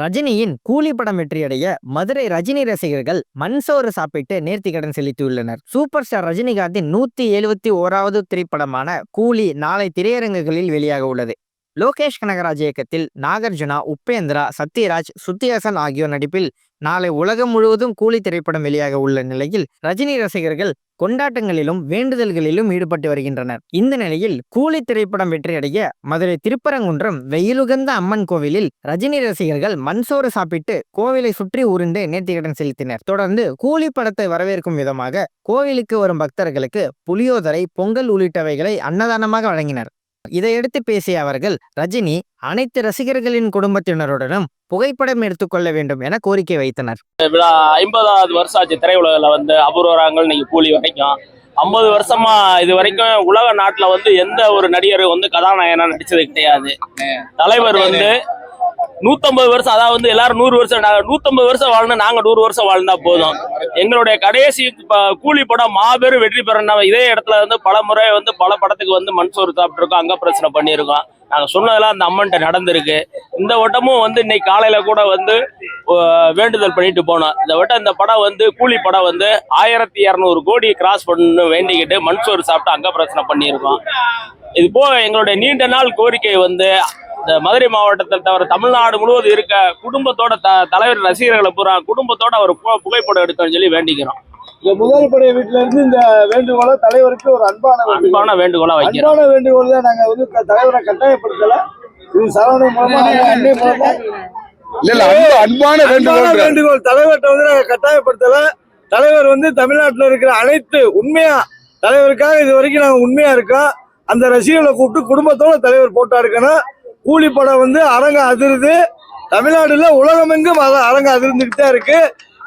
ரஜினியின் கூலி படம் வெற்றியடைய மதுரை ரஜினி ரசிகர்கள் மண்சோறு சாப்பிட்டு நேர்த்திக்கடன் செலுத்தியுள்ளனர். சூப்பர் ஸ்டார் ரஜினிகாந்தின் நூத்தி எழுபத்தி ஓராவது திரைப்படமான கூலி நாளை திரையரங்குகளில் வெளியாக உள்ளது. லோகேஷ் கனகராஜ் இயக்கத்தில் நாகார்ஜுனா உப்பேந்திரா சத்யராஜ் சுத்தியாசன் ஆகியோர் நடிப்பில் நாளை உலகம் முழுவதும் கூலி திரைப்படம் வெளியாக உள்ள நிலையில் ரஜினி ரசிகர்கள் கொண்டாட்டங்களிலும் வேண்டுதல்களிலும் ஈடுபட்டு வருகின்றனர். இந்த நிலையில் கூலி திரைப்படம் வெற்றியடைய மதுரை திருப்பரங்குன்றம் வெயிலுகந்த அம்மன் கோவிலில் ரஜினி ரசிகர்கள் மண்சோறு சாப்பிட்டு கோவிலை சுற்றி உருண்டு நேர்த்திகடன் செலுத்தினர். தொடர்ந்து கூலி படத்தை வரவேற்கும் விதமாக கோவிலுக்கு வரும் பக்தர்களுக்கு புளியோதரை பொங்கல் உள்ளிட்டவைகளை அன்னதானமாக வழங்கினர். இதையடுத்து பேசிய அவர்கள் ரஜினி அனைத்து ரசிகர்களின் குடும்பத்தினருடனும் புகைப்படம் எடுத்துக்கொள்ள வேண்டும் என கோரிக்கை வைத்தனர். விழா ஐம்பதாவது வருஷம் ஆச்சு திரையுலகில் வந்து அபூர்வராங்கள் இன்னைக்கு கூலி வரைக்கும். ஐம்பது வருஷமா இது வரைக்கும் உலக நாட்டுல வந்து எந்த ஒரு நடிகரும் வந்து கதாநாயகனா நடிச்சது கிடையாது. தலைவர் வந்து நூத்தம்பது வருஷம் அதாவது வந்து எல்லாரும் நூறு வருஷம் நாங்க நூத்தம்பது வருஷம் வாழணும் நாங்க நூறு வருஷம் வாழ்ந்தா போதும். எங்களுடைய கடைசி கூலி படம் மாபெரும் வெற்றி பெறணும் இதே இடத்துல வந்து பல முறை வந்து பல படத்துக்கு வந்து மண்சோறு சாப்பிட்டுருக்கோம் அங்க பிரச்சனை பண்ணியிருக்கோம். நாங்க சொன்னதெல்லாம் அந்த அம்மன்ட்ட நடந்திருக்கு. இந்த வட்டமும் வந்து இன்னைக்கு காலையில கூட வந்து வேண்டுதல் பண்ணிட்டு போனோம். இந்த வட்டம் இந்த படம் வந்து கூலி படம் வந்து ஆயிரத்தி இரநூறு கோடி கிராஸ் பண்ணு வேண்டிக்கிட்டு மண்சோறு சாப்பிட்டு அங்க பிரச்சனை பண்ணியிருக்கோம். இது போக எங்களுடைய நீண்ட நாள் கோரிக்கை வந்து இந்த மதுரை மாவட்டத்தில் தவிர தமிழ்நாடு முழுவதும் இருக்க குடும்பத்தோட த தலைவர் ரசிகர்களை பூரா குடும்பத்தோட ஒரு பு- புகைப்படம் எடுக்கணும்னு சொல்லி வேண்டிக்கிறோம். இந்த முதல் படை வீட்டுல இருந்து இந்த வேண்டுகோளை தலைவருக்கு ஒரு அன்பான. அன்பான வேண்டுகோளா வைக்கிறோம். அன்பான வேண்டுகோள் தான் நாங்க வந்து தலைவரை கட்டாயப்படுத்தல. இது சரவணை மூலமா நாங்க அன்னை மூலமா. இல்ல இல்ல அன்பு அன்பான அன்பான வேண்டுகோள் வேண்டுகோள் தலைவர்கிட்ட வந்து நாங்க கட்டாயப்படுத்தல. தலைவர் வந்து தமிழ்நாட்டுல இருக்கிற அனைத்து உண்மையா தலைவருக்காக இது வரைக்கும் நாங்க உண்மையா இருக்கோம். அந்த ரசிகர்களை கூப்பிட்டு குடும்பத்தோட தலைவர் போட்டா இருக்கணும் கூலி படம் வந்து அரங்கம் அதிருது. தமிழ்நாடுல உலகமெங்கும் அரங்கம் அரங்க அதிர்ந்துகிட்டே இருக்கு.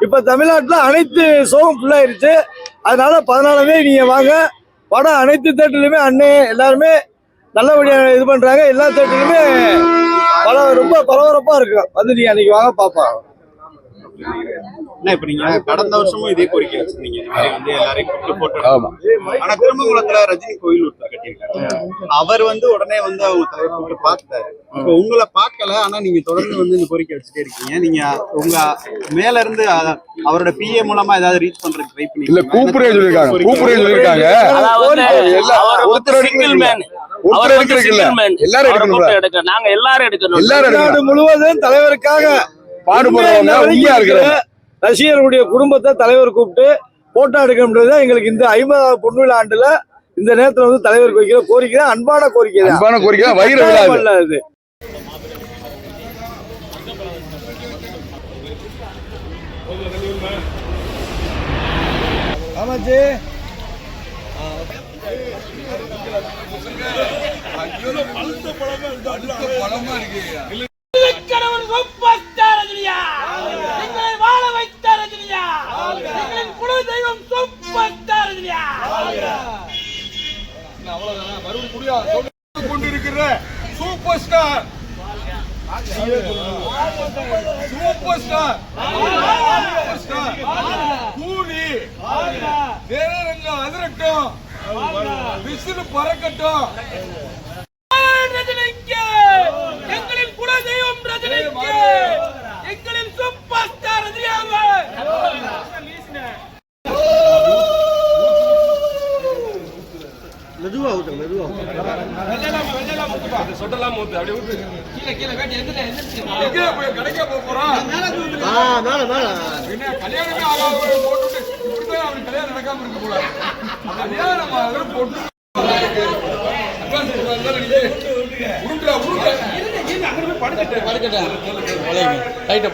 இப்ப தமிழ்நாட்டுல அனைத்து ஷோவும் ஃபுல்லாயிருச்சு அதனால பதினாலுமே நீங்க வாங்க. படம் அனைத்து தேட்டர்லயுமே அண்ணே எல்லாருமே நல்லபடியா இது பண்றாங்க. எல்லா தேட்டர்லயுமே படம் ரொம்ப பரபரப்பா இருக்கு. வந்து நீங்க அன்னைக்கு வாங்க பாப்பா இப்ப நீங்க கடந்த வருஷமும் இதே கோரிக்கை வச்சிருந்தீங்க. இந்த மாதிரி வந்து எல்லாரையும் கூப்பிட்டு போட்டோ ஆமா. ஆனா திருமங்குளத்துல ரஜினி கோயில் ஒருத்தர் கட்டியிருக்காரு. அவர் வந்து உடனே வந்து அவங்க தலைவர் கூப்பிட்டு பார்த்தாரு இப்போ உங்களை பார்க்கல ஆனா நீங்க தொடர்ந்து வந்து இந்த கோரிக்கை வச்சுட்டே இருக்கீங்க. நீங்க உங்க மேல இருந்து அவரோட பிஏ மூலமா ஏதாவது ரீச் பண்றதுக்கு ட்ரை பண்ணி இல்ல கூப்பிடுறே சொல்லிருக்காங்க கூப்பிடுறே சொல்லிருக்காங்க ஒருத்தர் எடுக்கறதுக்கு இல்ல. single man. எல்லாரும் அவரை எடுக்கணும்ல. கூப்பிட்டு எடுக்க நாங்க எல்லாரும் எடுக்கணும். எல்லாரும் எடுக்கணும். முழுவதும் தலைவருக்காக பாடுபடுறவங்க உண்மையா இருக்கிறாங்க. ரசிகர்களுடைய குடும்பத்தை தலைவர் கூப்பிட்டு போட்டோ எடுக்கணும்ன்றது தான் எங்களுக்கு இந்த ஐம்பதாவது பொன்விழா ஆண்டுல இந்த நேரத்துல வந்து தலைவருக்கு வைக்கிற கோரிக்கை தான். அன்பான கோரிக்கை அன்பான கோரிக்கை அது. ஆமாச்சி கடவுள் சூப்பர் ஸ்டார் ரஜினியா எங்களை வாழ வைத்த ரஜினியா எங்களின் குல தெய்வம் சூப்பர் ஸ்டார் ரஜினியா கொண்டிருக்கிற super star super star super star Coolie நேரங்க அதிரட்டும். விசிறு பறக்கட்டும். கடைக்கே போக போறான் என்ன கல்யாணமே ஆகாத போட்டுட்டு இப்படிதான் அவனுக்கு கல்யாணம் நடக்காம இருக்க போல கல்யாணம் நம்ம அதெல்லாம் போட்டு உருண்டா உருண்டா படுக்கட்டேன் படுக்கட்டேன் ரைட்டை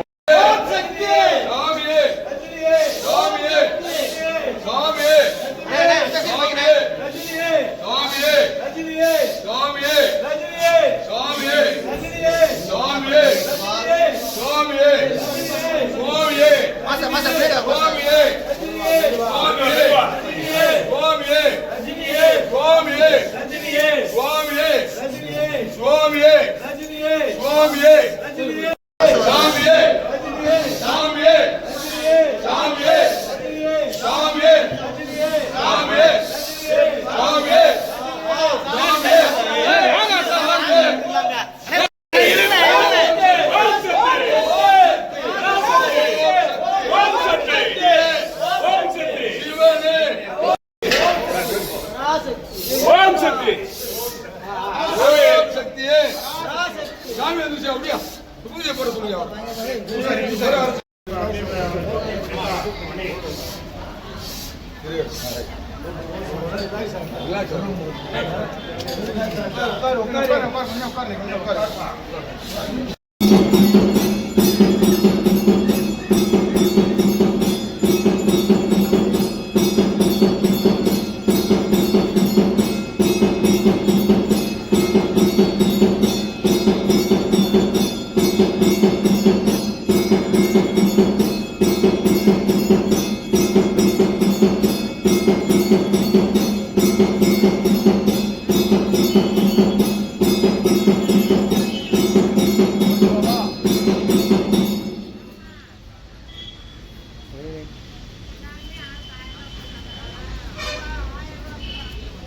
உட்காரு உட்காரு. உட்காரு உட்காரு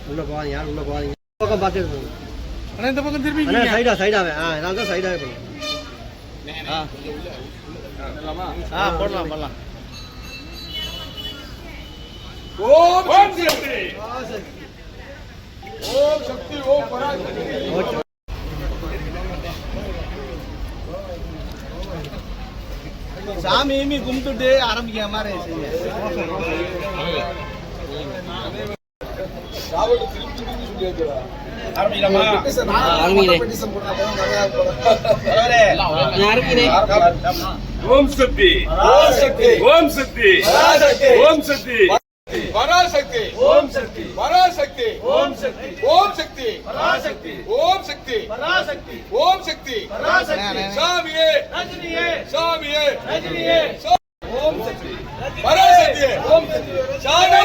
உள்ள போகாதீங்க யாரும் உள்ள போகாதீங்க. பக்கம் பார்த்து இருக்கணும் இந்த பக்கம் திரும்பி அண்ணா சைடா சைடாவே ஆ நான் தான் ஆ. போடலாம் போடலாம். ஓம் சக்தி. ஓம் சக்தி. ஓம் பராசக்தி. சாமி கும்பிட்டுட்டு ஆரம்பிக்கிற மாதிரி ஓம் சக்தி ஓம் சக்தி ஓம் சக்தி ஓம் சக்தி பராசக்தி ஓம் சக்தி பராசக்தி ஓம் சக்தி ஓம் சக்தி பராசக்தி ஓம் சக்தி பராசக்தி ஓம் சக்தி பராசக்தி சாமியே ரஜினியே சாமியே ரஜினியே ஓம் சக்தி பராசக்தி ஓம் சக்தி சாமியே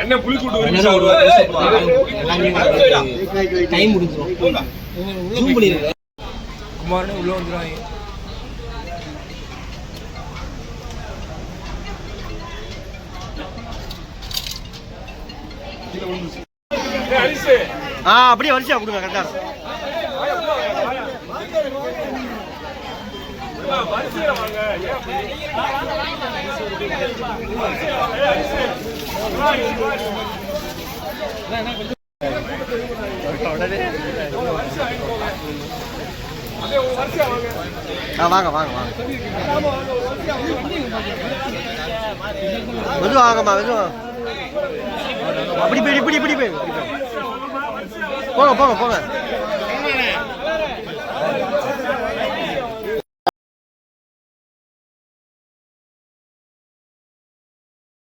என்ன புளி கூட்டு டைம் முடிஞ்சிடும் குமாரனே உள்ள வந்துடுவாங்க ஆ அப்படியே வரிசையா கொடுங்க கரெக்டா ஆ வாங்க வாங்க வாங்க. மெதுவா வாங்கம்மா மெதுவா. அப்படி போய் இப்படி போய் இப்படி போய். போங்க போங்க போங்க.